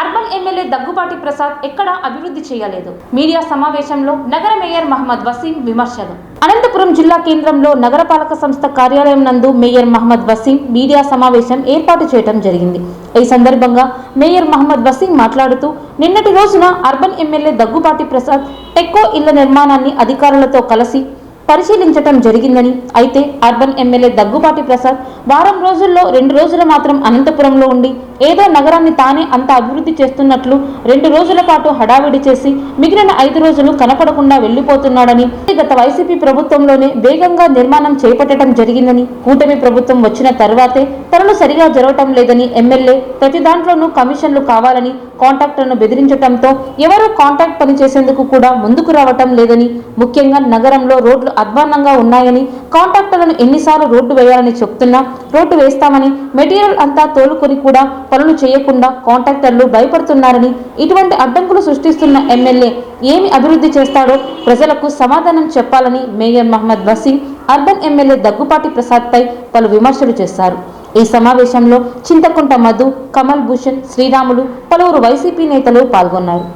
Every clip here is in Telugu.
అర్బన్ ఎమ్మెల్యే దగ్గుబాటి ప్రసాద్ ఎక్కడా అభివృద్ధి చేయలేదు. మీడియా సమావేశంలో నగర మేయర్ మహమ్మద్ వసీం విమర్శలు. అనంతపురం జిల్లా కేంద్రంలో నగరపాలక సంస్థ కార్యాలయం నందు మేయర్ మహమ్మద్ వసీం మీడియా సమావేశం ఏర్పాటు చేయడం జరిగింది. ఈ సందర్భంగా మేయర్ మహమ్మద్ వసీం మాట్లాడుతూ నిన్నటి రోజున అర్బన్ ఎమ్మెల్యే దగ్గుబాటి ప్రసాద్ టెక్కో ఇళ్ళ నిర్మాణాన్ని అధికారులతో కలిసి పరిశీలించటం జరిగిందని. అయితే అర్బన్ ఎమ్మెల్యే దగ్గుబాటి ప్రసాద్ వారం రోజుల్లో రెండు రోజులు మాత్రం అనంతపురంలో ఉండి ఏదో నగరాన్ని తానే అంత అభివృద్ధి చేస్తున్నట్లు రెండు రోజుల పాటు హడావిడి చేసి మిగిలిన ఐదు రోజులు కనపడకుండా వెళ్ళిపోతున్నాడని గత వైసీపీ ప్రభుత్వంలోనే వేగంగా నిర్మాణం చేపట్టడం జరిగిందని కూటమి ప్రభుత్వం వచ్చిన తర్వాతే తనలు సరిగా జరగటం లేదని ఎమ్మెల్యే ప్రతి దాంట్లోనూ కమిషన్లు కావాలని కాంట్రాక్టర్ను బెదిరించడంతో ఎవరూ కాంట్రాక్ట్ పనిచేసేందుకు కూడా ముందుకు రావటం లేదని ముఖ్యంగా నగరంలో రోడ్లు అధ్వాన్నంగా ఉన్నాయని కాంట్రాక్టర్లను ఎన్నిసార్లు రోడ్డు వేయాలని చెప్తున్నా రోడ్డు వేస్తామని మెటీరియల్ అంతా తోలుకొని కూడా పనులు చేయకుండా కాంట్రాక్టర్లు భయపడుతున్నారని ఇటువంటి అడ్డంకులు సృష్టిస్తున్న ఎమ్మెల్యే ఏమి అభివృద్ధి చేస్తాడో ప్రజలకు సమాధానం చెప్పాలని mayor Mohammed Waseem urban MLA Daggubati ప్రసాద్పై పలు విమర్శలు చేశారు. ఈ సమావేశంలో చింతకుంట మధు కమల్ భూషణ్ శ్రీరాములు పలువురు వైసీపీ నేతలు పాల్గొన్నారు.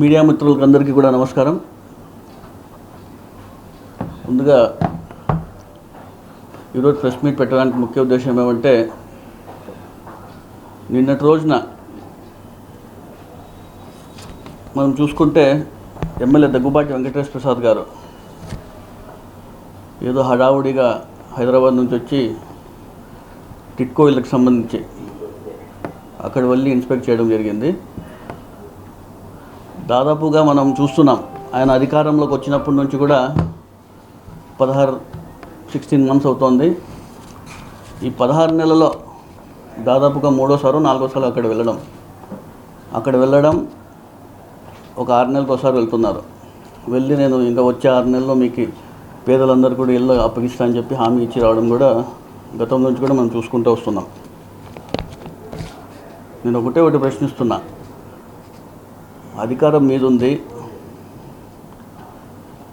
మీడియా మిత్రులకు అందరికీ కూడా నమస్కారం. ముందుగా ఈరోజు ప్రెస్ మీట్ పెట్టడానికి ముఖ్య ఉద్దేశం ఏమంటే నిన్నటి రోజున మనం చూసుకుంటే ఎమ్మెల్యే దగ్గుబాటి వెంకటేశ్వర ప్రసాద్ గారు ఏదో హడావుడిగా హైదరాబాద్ నుంచి వచ్చి టిట్కో ఇళ్ళకి సంబంధించి అక్కడ వెళ్ళి ఇన్స్పెక్ట్ చేయడం జరిగింది. దాదాపుగా మనం చూస్తున్నాం ఆయన అధికారంలోకి వచ్చినప్పటి నుంచి కూడా పదహారు సిక్స్టీన్ మంత్స్ అవుతోంది. ఈ పదహారు నెలలో దాదాపుగా మూడోసారి నాలుగోసారి అక్కడ వెళ్ళడం. అక్కడ వెళ్ళడం ఒక ఆరు నెలలకు ఒకసారి వెళ్తున్నారు. వెళ్ళి నేను ఇంకా వచ్చే ఆరు నెలల్లో మీకు పేదలందరూ కూడా ఇల్లు అప్పగిస్తా అని చెప్పి హామీ ఇచ్చి రావడం కూడా గతం నుంచి కూడా మనం చూసుకుంటూ వస్తున్నాం. నేను ఒకటే ఒకటి ప్రశ్నిస్తున్నా. అధికారం మీదుంది.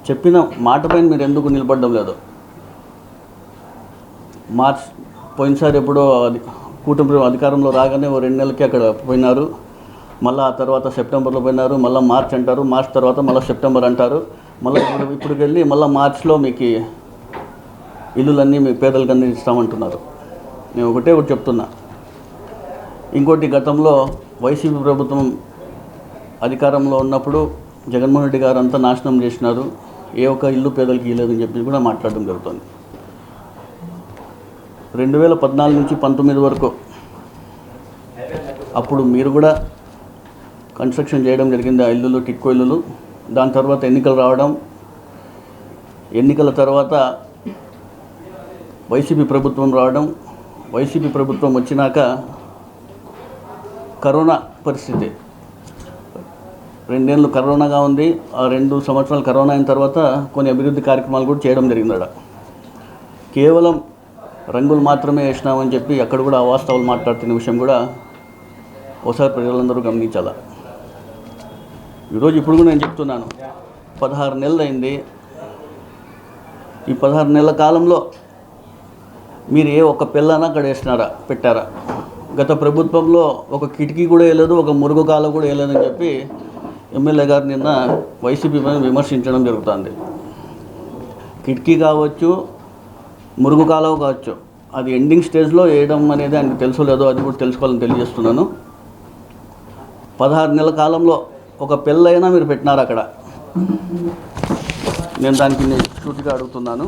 చెప్పిన మాటపైన మీరు ఎందుకు నిలబడడం లేదు? మార్చ్ పోయినసారి ఎప్పుడో అది కూటమి అధికారంలో రాగానే ఓ రెండు నెలలకి అక్కడ పోయినారు. మళ్ళీ ఆ తర్వాత సెప్టెంబర్లో పోయినారు మళ్ళీ మార్చ్ అంటారు మార్చ్ తర్వాత మళ్ళీ సెప్టెంబర్ అంటారు. మళ్ళీ ఇప్పుడు ఇప్పుడు వెళ్ళి మళ్ళీ మార్చ్లో మీకు ఇల్లులన్నీ మీ పేదలకు అందిస్తామంటున్నారు నేను ఒకటే ఒకటి చెప్తున్నా. ఇంకోటి గతంలో వైసీపీ ప్రభుత్వం అధికారంలో ఉన్నప్పుడు జగన్మోహన్ రెడ్డి గారు అంతా నాశనం చేసినారు. ఏ ఒక్క ఇల్లు పేదలకి ఇవ్వలేదని చెప్పి కూడా మాట్లాడడం జరుగుతుంది. రెండు వేల పద్నాలుగు నుంచి పంతొమ్మిది వరకు అప్పుడు మీరు కూడా కన్స్ట్రక్షన్ చేయడం జరిగింది ఆ ఇల్లులు టిక్కో ఇల్లులు. దాని తర్వాత ఎన్నికలు రావడం. ఎన్నికల తర్వాత వైసీపీ ప్రభుత్వం రావడం. వైసీపీ ప్రభుత్వం వచ్చినాక కరోనా పరిస్థితి రెండేళ్ళు కరోనాగా ఉంది. ఆ రెండు సంవత్సరాలు కరోనా అయిన తర్వాత కొన్ని అభివృద్ధి కార్యక్రమాలు కూడా చేయడం జరిగింది అక్కడ. కేవలం రంగులు మాత్రమే వేసినామని చెప్పి అక్కడ కూడా అవాస్తవాలు మాట్లాడుతున్న విషయం కూడా ఒకసారి ప్రజలందరూ గమనించాల? ఈరోజు ఇప్పుడు కూడా నేను చెప్తున్నాను. పదహారు నెలలు అయింది. ఈ పదహారు నెలల కాలంలో మీరు ఏ ఒక్క పిల్లన అక్కడ వేసినారా? పెట్టారా? గత ప్రభుత్వంలో ఒక కిటికీ కూడా వేయలేదు ఒక మురుగు కాలం కూడా వేయలేదని చెప్పి ఎమ్మెల్యే గారు నిన్న వైసీపీ విమర్శించడం జరుగుతుంది. కిటికీ కావచ్చు మురుగు కాలువ కావచ్చు అది ఎండింగ్ స్టేజ్లో వేయడం అనేది ఆయనకు తెలుసు లేదో అది కూడా తెలుసుకోవాలని తెలియజేస్తున్నాను. పదహారు నెలల కాలంలో ఒక పెళ్ళైనా మీరు పెట్టినారు అక్కడ. నేను దానికి నేను సూటిగా అడుగుతున్నాను.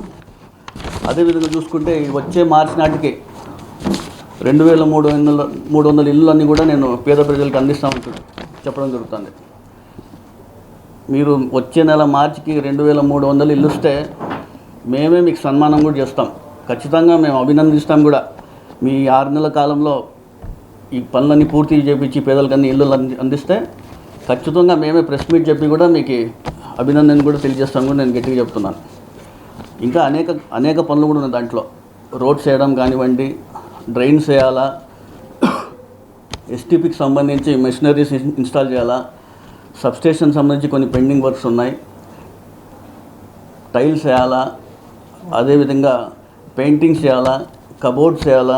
అదేవిధంగా చూసుకుంటే వచ్చే మార్చి నాటికి రెండు వేల మూడు వందల మూడు వందల ఇల్లు అన్నీ కూడా నేను పేద ప్రజలకు అందిస్తామని చెప్పడం జరుగుతుంది. మీరు వచ్చే నెల మార్చికి రెండు వేల మూడు వందలు ఇల్లుస్తే మేమే మీకు సన్మానం కూడా చేస్తాం. ఖచ్చితంగా మేము అభినందిస్తాం కూడా. మీ ఆరు నెలల కాలంలో ఈ పనులన్నీ పూర్తి చేపించి పేదలకన్నీ ఇల్లు అంది- అందిస్తే ఖచ్చితంగా మేమే ప్రెస్ మీట్ చెప్పి కూడా మీకు అభినందన కూడా తెలియజేస్తాం కూడా నేను గట్టిగా చెప్తున్నాను. ఇంకా అనేక అనేక పనులు కూడా ఉన్నాయి దాంట్లో. రోడ్స్ వేయడం కానివ్వండి డ్రైన్స్ వేయాలా ఎస్టీపీకి సంబంధించి మెషినరీస్ ఇన్స్టాల్ చేయాలా సబ్స్టేషన్ సంబంధించి కొన్ని పెండింగ్ వర్క్స్ ఉన్నాయి. టైల్స్ వేయాలా? అదేవిధంగా పెయింటింగ్స్ చేయాలా కబోర్డ్స్ చేయాలా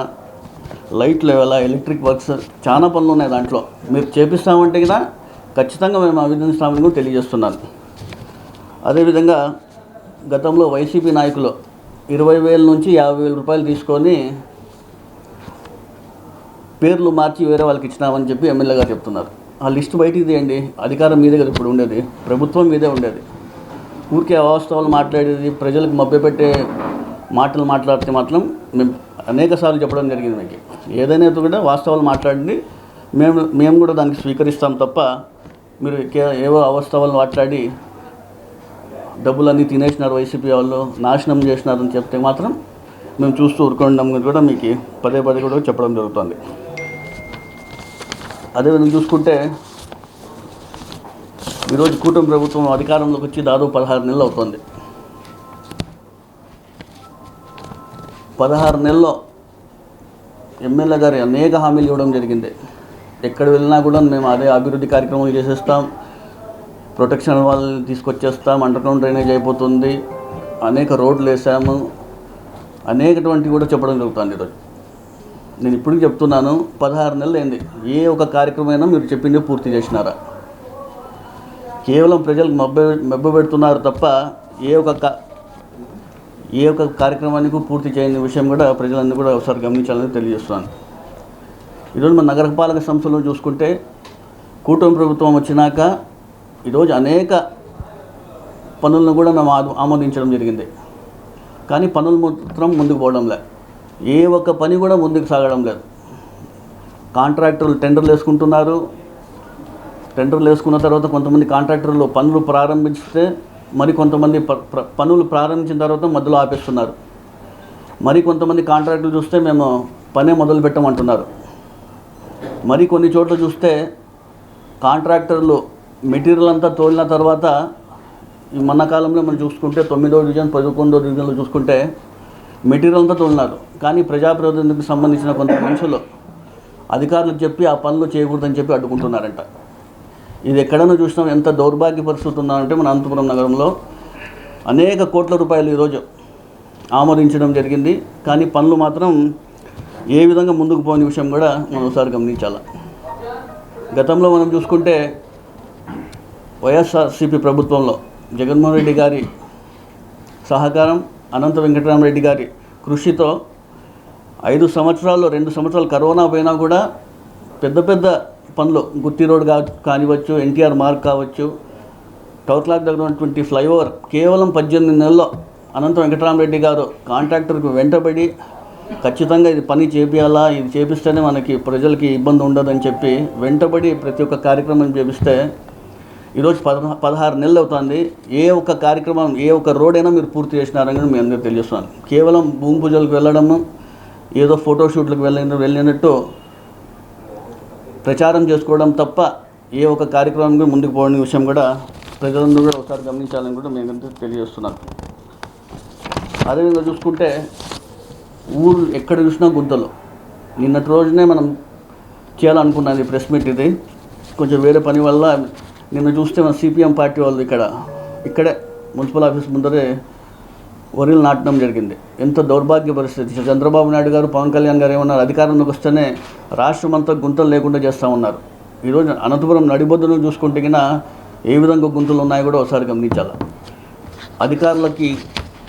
లైట్ లెవెల్ ఎలక్ట్రిక్ వర్క్స్? చాలా పనులు ఉన్నాయి దాంట్లో. మీరు చేపిస్తామంటే కదా ఖచ్చితంగా మేము అభినందిస్తామని కూడా తెలియజేస్తున్నాను. అదేవిధంగా గతంలో వైసీపీ నాయకులు ఇరవై వేల నుంచి యాభై వేల రూపాయలు తీసుకొని పేర్లు మార్చి వేరే వాళ్ళకి ఇచ్చినామని చెప్పి ఎమ్మెల్యే గారు చెప్తున్నారు. ఆ లిస్ట్ బయటికి తీయండి. అధికారం మీదే కదా ఇప్పుడు ఉండేది. ప్రభుత్వం మీదే ఉండేది. ఊరికే అవాస్తవాలు మాట్లాడేది ప్రజలకు మభ్యపెట్టే మాటలు మాట్లాడితే మాత్రం మేము అనేక సార్లు చెప్పడం జరిగింది మీకు. ఏదైనా కూడా వాస్తవాలు మాట్లాడండి. మేము మేము కూడా దానికి స్వీకరిస్తాం తప్ప మీరు కే- ఏవో అవాస్తవాలు మాట్లాడి డబ్బులన్నీ తినేసినారు వైసీపీ వాళ్ళు నాశనం చేసినారని చెప్తే మాత్రం మేము చూస్తూ ఊరుకోవడం కూడా మీకు పదే పదే కూడా చెప్పడం జరుగుతుంది. అదేవిధంగా చూసుకుంటే ఈరోజు కూటమి ప్రభుత్వం అధికారంలోకి వచ్చి దాదాపు పదహారు నెలలు అవుతుంది. పదహారు నెలల్లో ఎమ్మెల్యే గారి అనేక హామీలు ఇవ్వడం జరిగింది. ఎక్కడ వెళ్ళినా కూడా మేము అదే అభివృద్ధి కార్యక్రమాలు చేసేస్తాం. ప్రొటెక్షన్ వాళ్ళని తీసుకొచ్చేస్తాం. అండర్ గ్రౌండ్ డ్రైనేజ్ అయిపోతుంది. అనేక రోడ్లు వేసాము. అనేకటువంటి కూడా చెప్పడం జరుగుతుంది ఈరోజు. నేను ఇప్పుడు చెప్తున్నాను పదహారు నెలలు అయింది. ఏ ఒక కార్యక్రమమైనా మీరు చెప్పింది పూర్తి చేసినారా? కేవలం ప్రజలకు మబ్బ మబ్బ పెడుతున్నారు తప్ప ఏ ఒక ఏ ఒక్క కార్యక్రమానికి పూర్తి చేయని విషయం కూడా ప్రజలందరూ కూడా ఒకసారి గమనించాలని తెలియజేస్తున్నాను. ఈరోజు మన నగరపాలక సంస్థలో చూసుకుంటే కూటమి ప్రభుత్వం వచ్చినాక ఈరోజు అనేక పనులను కూడా మేము ఆమోదించడం జరిగింది. కానీ పనులు మాత్రం ముందుకు పోవడం ఏ ఒక్క పని కూడా ముందుకు సాగడం లేదు. కాంట్రాక్టర్లు టెండర్లు వేసుకుంటున్నారు. టెండర్లు వేసుకున్న తర్వాత కొంతమంది కాంట్రాక్టర్లు పనులు ప్రారంభిస్తే మరి కొంతమంది ప- పనులు ప్రారంభించిన తర్వాత మధ్యలో ఆపేస్తున్నారు. మరి కొంతమంది కాంట్రాక్టులు చూస్తే మేము పనే మొదలు పెట్టమంటున్నారు. మరి కొన్ని చోట్ల చూస్తే కాంట్రాక్టర్లు మెటీరియల్ అంతా తోలిన తర్వాత ఈ మన కాలంలో మనం చూసుకుంటే తొమ్మిదో డివిజన్ పదకొండో డివిజన్లో చూసుకుంటే మెటీరియల్ అంతా తోలినారు. కానీ ప్రజాప్రతినిధికి సంబంధించిన కొంత మనుషులు అధికారులు చెప్పి ఆ పనులు చేయకూడదని చెప్పి అడ్డుకుంటున్నారంట. ఇది ఎక్కడైనా చూసినాం ఎంత దౌర్భాగ్య పరిస్థితి ఉందంటే మన అనంతపురం నగరంలో అనేక కోట్ల రూపాయలు ఈరోజు ఆమోదించడం జరిగింది. కానీ పనులు మాత్రం ఏ విధంగా ముందుకు పోని విషయం కూడా మనం ఒకసారి గమనించాల. గతంలో మనం చూసుకుంటే వైఎస్ఆర్సిపి ప్రభుత్వంలో జగన్మోహన్ రెడ్డి గారి సహకారం అనంత వెంకటరామరెడ్డి గారి కృషితో ఐదు సంవత్సరాల్లో రెండు సంవత్సరాలు కరోనా పోయినా కూడా పెద్ద పెద్ద పనులు గుత్తి రోడ్ కా కానివచ్చు ఎన్టీఆర్ మార్గ్ కావచ్చు టవర్ క్లాక్ దగ్గర ఉన్నటువంటి ఫ్లైఓవర్ కేవలం పద్దెనిమిది నెలల్లో అనంత వెంకటరామరెడ్డి గారు కాంట్రాక్టర్కి వెంటబడి ఖచ్చితంగా ఇది పని చేపియాలా ఇది చేపిస్తేనే మనకి ప్రజలకి ఇబ్బంది ఉండదని చెప్పి వెంటబడి ప్రతి ఒక్క కార్యక్రమం చేపిస్తే ఈరోజు పద పదహారు నెలలు అవుతుంది. ఏ ఒక్క కార్యక్రమం ఏ ఒక్క రోడ్ అయినా మీరు పూర్తి చేసినారని మీ అందరికీ తెలియజేస్తున్నాను. కేవలం భూమి పూజలకు వెళ్ళడము ఏదో ఫోటోషూట్లకు వెళ్ళిన వెళ్ళినట్టు ప్రచారం చేసుకోవడం తప్ప ఏ ఒక కార్యక్రమం కూడా ముందుకు పోవడం విషయం కూడా ప్రజలందరూ కూడా ఒకసారి గమనించాలని కూడా మేము అందరికీ తెలియజేస్తున్నాను. అదేవిధంగా చూసుకుంటే ఊరు ఎక్కడ చూసినా గుంతలు. నిన్నటి రోజునే మనం చేయాలనుకున్నది ప్రెస్ మీట్ ఇది. కొంచెం వేరే పని వల్ల నిన్న చూస్తే మన సిపిఎం పార్టీ వాళ్ళు ఇక్కడ. ఇక్కడే మున్సిపల్ ఆఫీస్ ముందరే వరిలు నాటడం జరిగింది. ఎంత దౌర్భాగ్య పరిస్థితి. చంద్రబాబు నాయుడు గారు పవన్ కళ్యాణ్ గారు ఏమన్నారు? అధికారంలోకి వస్తేనే రాష్ట్రం అంతా గుంతలు లేకుండా చేస్తామన్నారు ఈరోజు అనంతపురం నడిబొద్దును చూసుకుంటే కన్నా ఏ విధంగా గుంతలు ఉన్నాయో కూడా ఒకసారి గమనించాలి? అధికారులకి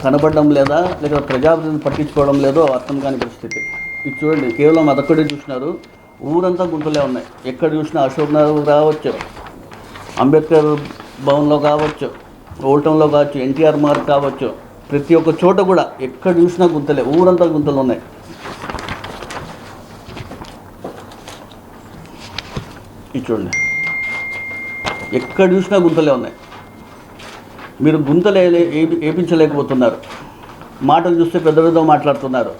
కనబడడం లేదా లేక ప్రజాప్రతిని పట్టించుకోవడం లేదో అర్థం కాని పరిస్థితి. ఇది చూడండి కేవలం అదొక్కడే చూసినారు. ఊరంతా గుంతలే ఉన్నాయి. ఎక్కడ చూసినా అశోక్ నగర్ కావచ్చు అంబేద్కర్ భవన్లో కావచ్చు ఓల్టంలో కావచ్చు ఎన్టీఆర్ మార్గ్ కావచ్చు ప్రతి ఒక్క చోట కూడా ఎక్కడ చూసినా గుంతలే ఊరంతా గుంతలు ఉన్నాయి. ఇది చూడండి. ఎక్కడ చూసినా గుంతలే ఉన్నాయి. మీరు గుంతలే ఏ- ఏపించలేకపోతున్నారు. మాటలు చూస్తే పెద్ద పెద్ద మాట్లాడుతున్నారు.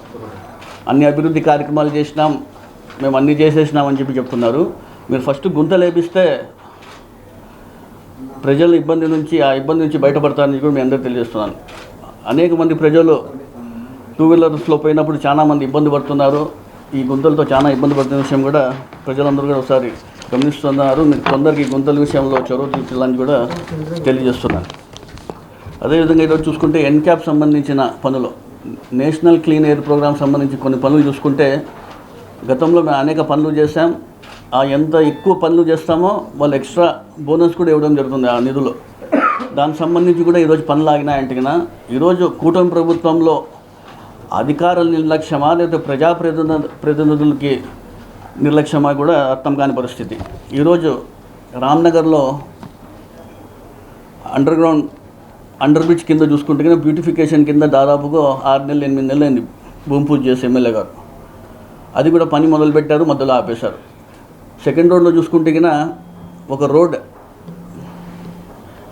అన్ని అభివృద్ధి కార్యక్రమాలు చేసినాం మేము అన్ని చేసేసినాం అని చెప్పి చెప్తున్నారు. మీరు ఫస్ట్ గుంతలు వేపిస్తే ప్రజల ఇబ్బంది నుంచి ఆ ఇబ్బంది నుంచి బయటపడతారని కూడా మీ అందరికీ తెలియజేస్తున్నాను. అనేక మంది ప్రజలు టూ వీలర్స్లో పోయినప్పుడు చాలా మంది ఇబ్బంది పడుతున్నారు. ఈ గుంతలతో చాలా ఇబ్బంది పడుతున్న విషయం కూడా ప్రజలందరూ కూడా ఒకసారి గమనిస్తున్నారు. మీరు కొందరికి ఈ గుంతల విషయంలో చొరవ తీర్చాలని కూడా తెలియజేస్తున్నారు. అదేవిధంగా ఈరోజు చూసుకుంటే ఎన్క్యాప్ సంబంధించిన పనులు నేషనల్ క్లీన్ ఎయిర్ ప్రోగ్రామ్ సంబంధించి కొన్ని పనులు చూసుకుంటే గతంలో మేము అనేక పనులు చేశాం. ఆ ఎంత ఎక్కువ పనులు చేస్తామో వాళ్ళు ఎక్స్ట్రా బోనస్ కూడా ఇవ్వడం జరుగుతుంది ఆ నిధులు. దానికి సంబంధించి కూడా ఈరోజు పనులు ఆగినాయంటే కన్నా ఈరోజు కూటమి ప్రభుత్వంలో అధికారుల నిర్లక్ష్యమా లేదా ప్రజా ప్రతినిధులకి నిర్లక్ష్యమా కూడా అర్థం కాని పరిస్థితి. ఈరోజు రామ్నగర్లో అండర్ గ్రౌండ్ అండర్ బ్రిడ్జ్ కింద చూసుకుంటే బ్యూటిఫికేషన్ కింద దాదాపుగా ఆరు నెలలు ఎనిమిది నెలలు అయింది భూమి పూజ చేసి ఎమ్మెల్యే గారు. అది కూడా పని మొదలుపెట్టారు మధ్యలో ఆపేశారు. సెకండ్ రోడ్లో చూసుకుంటే ఒక రోడ్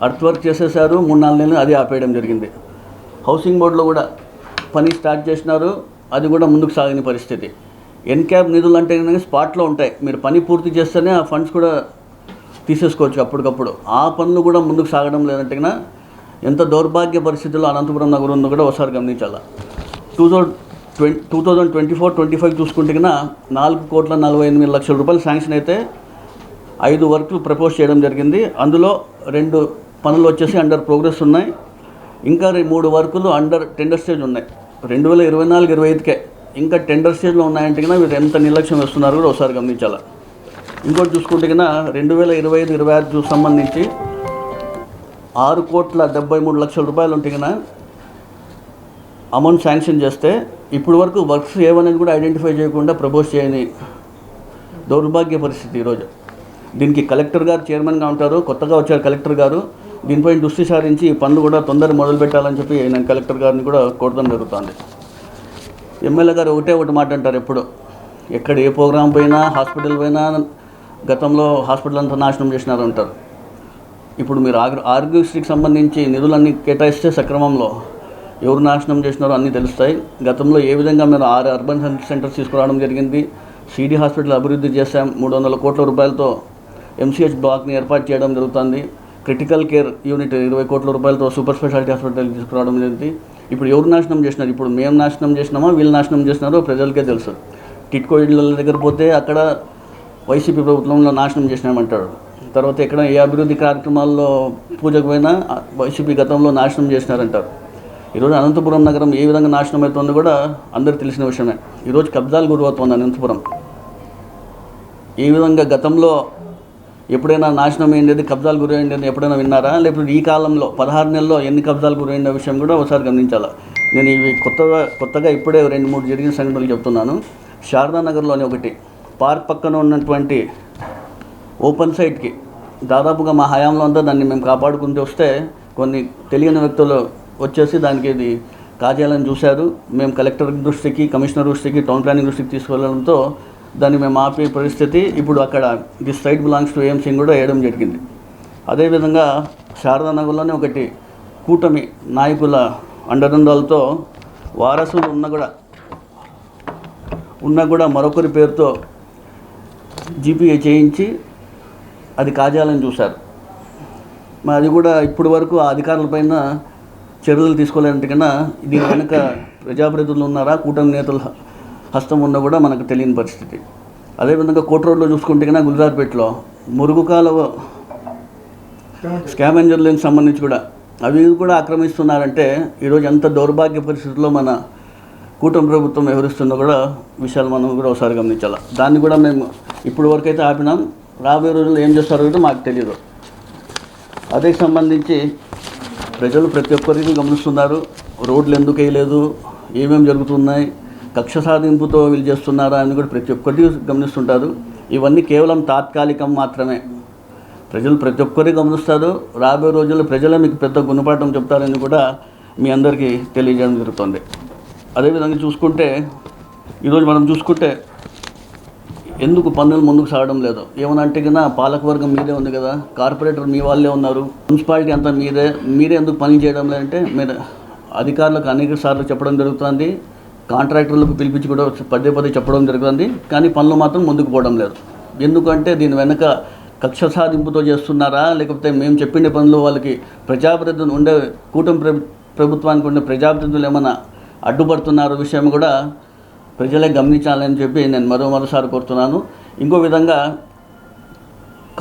అర్త్ వర్క్ చేసేసారు మూడు నాలుగు నెలలు అది ఆపేయడం జరిగింది. హౌసింగ్ బోర్డులో కూడా పని స్టార్ట్ చేసినారు. అది కూడా ముందుకు సాగని పరిస్థితి. ఎన్క్యాబ్ నిధులు అంటే స్పాట్లో ఉంటాయి. మీరు పని పూర్తి చేస్తేనే ఆ ఫండ్స్ కూడా తీసేసుకోవచ్చు అప్పటికప్పుడు. ఆ పనులు కూడా ముందుకు సాగడం లేదంటే ఎంత దౌర్భాగ్య పరిస్థితుల్లో అనంతపురం నగరం ఉందో కూడా ఒకసారి గమనించాలి. Two thousand twenty two thousand twenty four twenty five చూసుకుంటే కన్నా నాలుగు కోట్ల నలభై ఎనిమిది లక్షల రూపాయలు శాంక్షన్ అయితే ఐదు వర్కులు ప్రపోజ్ చేయడం జరిగింది. అందులో రెండు పనులు వచ్చేసి అండర్ ప్రోగ్రెస్ ఉన్నాయి. ఇంకా మూడు వర్కులు అండర్ టెండర్ స్టేజ్ ఉన్నాయి. రెండు వేల ఇరవై నాలుగు ఇరవై ఐదుకే ఇంకా టెండర్ స్టేజ్లో ఉన్నాయంటే కన్నా మీరు ఎంత నిర్లక్ష్యం వేస్తున్నారు కూడా ఒకసారి గమనించాలి. ఇంకోటి చూసుకుంటే కన్నా రెండు వేల ఇరవై ఐదు ఇరవై ఆరు సంబంధించి ఆరు కోట్ల డెబ్బై మూడు లక్షల రూపాయలు ఉంటే కన్నా అమౌంట్ శాంక్షన్ చేస్తే ఇప్పుడు వరకు వర్క్స్ ఏమనేది కూడా ఐడెంటిఫై చేయకుండా ప్రపోజ్ చేయని దౌర్భాగ్య పరిస్థితి ఈరోజు దీనికి కలెక్టర్ గారు చైర్మన్గా ఉంటారు కొత్తగా వచ్చారు కలెక్టర్ గారు. దీనిపై దృష్టి సారించి పనులు కూడా తొందరగా మొదలు పెట్టాలని చెప్పి నేను కలెక్టర్ గారిని కూడా కోరడం జరుగుతుంది. ఎమ్మెల్యే గారు ఒకటే ఒకటి మాట అంటారు ఎప్పుడు. ఎక్కడ ఏ ప్రోగ్రాం పోయినా హాస్పిటల్ పోయినా గతంలో హాస్పిటల్ అంతా నాశనం చేసినారు అంటారు. ఇప్పుడు మీరు ఆగ్ర ఆరోగ్యశ్రీకి సంబంధించి నిధులన్నీ కేటాయిస్తే సక్రమంలో ఎవరు నాశనం చేసినారో అన్నీ తెలుస్తాయి. గతంలో ఏ విధంగా మీరు ఆరు అర్బన్ హెల్త్ సెంటర్స్ తీసుకురావడం జరిగింది? సిడి హాస్పిటల్ అభివృద్ధి చేశాం. మూడు వందల కోట్ల రూపాయలతో ఎంసీహెచ్ బ్లాక్ని ఏర్పాటు చేయడం జరుగుతుంది. క్రిటికల్ కేర్ యూనిట్ ఇరవై కోట్ల రూపాయలతో సూపర్ స్పెషాలిటీ హాస్పిటల్ తీసుకురావడం జరిగింది. ఇప్పుడు ఎవరు నాశనం చేసినారు? ఇప్పుడు మేము నాశనం చేసినామా? వీళ్ళు నాశనం చేసినారో ప్రజలకే తెలుసు. టిట్కో ఇళ్ళ దగ్గర పోతే అక్కడ వైసీపీ ప్రభుత్వంలో నాశనం చేసినామంటాడు. తర్వాత ఎక్కడ ఏ అభివృద్ధి కార్యక్రమాల్లో పూజకు పోయినా వైసీపీ గతంలో నాశనం చేసినారంటారు. ఈరోజు అనంతపురం నగరం ఏ విధంగా నాశనం అవుతుందో కూడా అందరికి తెలిసిన విషయమే. ఈరోజు కబ్జాలు గురవుతోంది అనంతపురం. ఏ విధంగా గతంలో ఎప్పుడైనా నాశనం అయింది కబ్జాలు గురైంది ఎప్పుడైనా విన్నారా? లేకపోతే ఈ కాలంలో పదహారు నెలల్లో ఎన్ని కబ్జాలు గురైన విషయం కూడా ఒకసారి గమనించాలి? నేను ఇవి కొత్తగా కొత్తగా ఇప్పుడే రెండు మూడు జరిగిన సంఘటనలు చెప్తున్నాను. శారదా నగర్లోని ఒకటి పార్క్ పక్కన ఉన్నటువంటి ఓపెన్ సైట్కి దాదాపుగా మా హయాంలో అంతా దాన్ని మేము కాపాడుకుంటూ వస్తే కొన్ని తెలియని వ్యక్తులు వచ్చేసి దానికి ఇది కాజేయాలని చూశారు. మేము కలెక్టర్ దృష్టికి కమిషనర్ దృష్టికి టౌన్ ప్లానింగ్ దృష్టికి తీసుకెళ్ళడంతో దాన్ని మేము ఆపే పరిస్థితి ఇప్పుడు అక్కడ the site belongs to AMC కూడా వేయడం జరిగింది. అదేవిధంగా శారదానగర్లోనే ఒకటి కూటమి నాయకుల అండదండాలతో వారసులు ఉన్న కూడా ఉన్న కూడా మరొకరి పేరుతో జీపీఏ చేయించి అది కాజాలని చూశారు. మరి అది కూడా ఇప్పటి వరకు ఆ అధికారులపైన చర్యలు తీసుకోలేనంతకన్నా దీని వెనుక ప్రజాప్రతినిధులు ఉన్నారా కూటమి నేతలు హస్తం ఉన్నా కూడా మనకు తెలియని పరిస్థితి. అదేవిధంగా కోట రోడ్లో చూసుకుంటే కన్నా గుజరాత్పేటలో మురుగు కాలువ స్కావెంజర్లకు సంబంధించి కూడా అవి కూడా ఆక్రమిస్తున్నారంటే ఈరోజు ఎంత దౌర్భాగ్య పరిస్థితుల్లో మన కూటమి ప్రభుత్వం వ్యవహరిస్తుందో కూడా విషయాలు మనం కూడా ఒకసారి గమనించాలి. దాన్ని కూడా మేము ఇప్పుడు వరకైతే ఆపినాం. రాబోయే రోజుల్లో ఏం చేస్తారో కూడా మాకు తెలియదు అదే సంబంధించి ప్రజలు ప్రతి ఒక్కరికి గమనిస్తున్నారు. రోడ్లు ఎందుకు వేయలేదు? ఏమేమి జరుగుతున్నాయి? కక్ష సాధింపుతో వీళ్ళు చేస్తున్నారా అని కూడా ప్రతి ఒక్కటి గమనిస్తుంటారు. ఇవన్నీ కేవలం తాత్కాలికం మాత్రమే. ప్రజలు ప్రతి ఒక్కరు గమనిస్తారు. రాబోయే రోజుల్లో ప్రజలే మీకు పెద్ద గుణపాఠం చెప్తారని కూడా మీ అందరికీ తెలియజేయడం జరుగుతుంది. అదేవిధంగా చూసుకుంటే ఈరోజు మనం చూసుకుంటే ఎందుకు పన్నులు ముందుకు సాగడం లేదు? ఏమనంటే కన్నా పాలకవర్గం మీదే ఉంది కదా. కార్పొరేటర్ మీ వాళ్ళే ఉన్నారు. మున్సిపాలిటీ అంతా మీదే. మీరే ఎందుకు పని చేయడం లేదంటే మీరు అధికారులకు అనేక సార్లు చెప్పడం జరుగుతుంది. కాంట్రాక్టర్లకు పిలిపించి కూడా పదే పదే చెప్పడం జరుగుతుంది. కానీ పనులు మాత్రం ముందుకు పోవడం లేదు. ఎందుకంటే దీని వెనక కక్ష సాధింపుతో చేస్తున్నారా? లేకపోతే మేము చెప్పిన పనులు వాళ్ళకి ప్రజాప్రతినిధులు ఉండే కూటమి ప్రభుత్వానికి ఉండే ప్రజాప్రతినిధులు ఏమైనా అడ్డుపడుతున్నారు విషయం కూడా ప్రజలే గమనించాలని చెప్పి నేను మరో మరోసారి కోరుతున్నాను. ఇంకో విధంగా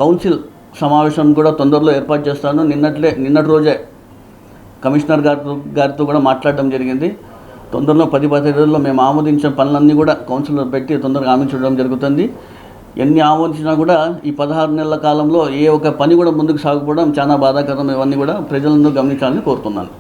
కౌన్సిల్ సమావేశం కూడా తొందరలో ఏర్పాటు చేస్తాను. నిన్నట్లే నిన్నటి రోజే కమిషనర్ గారితో గారితో కూడా మాట్లాడడం జరిగింది. తొందరలో పది పదిహేను రోజుల్లో మేము ఆమోదించిన పనులన్నీ కూడా కౌన్సిల్లో పెట్టి తొందరగా ఆమోదించడం జరుగుతుంది. ఎన్ని ఆమోదించినా కూడా ఈ పదహారు నెలల కాలంలో ఏ ఒక్క పని కూడా ముందుకు సాగకపోవడం చాలా బాధాకరం. ఇవన్నీ కూడా ప్రజలందరూ గమనించాలని కోరుతున్నాను.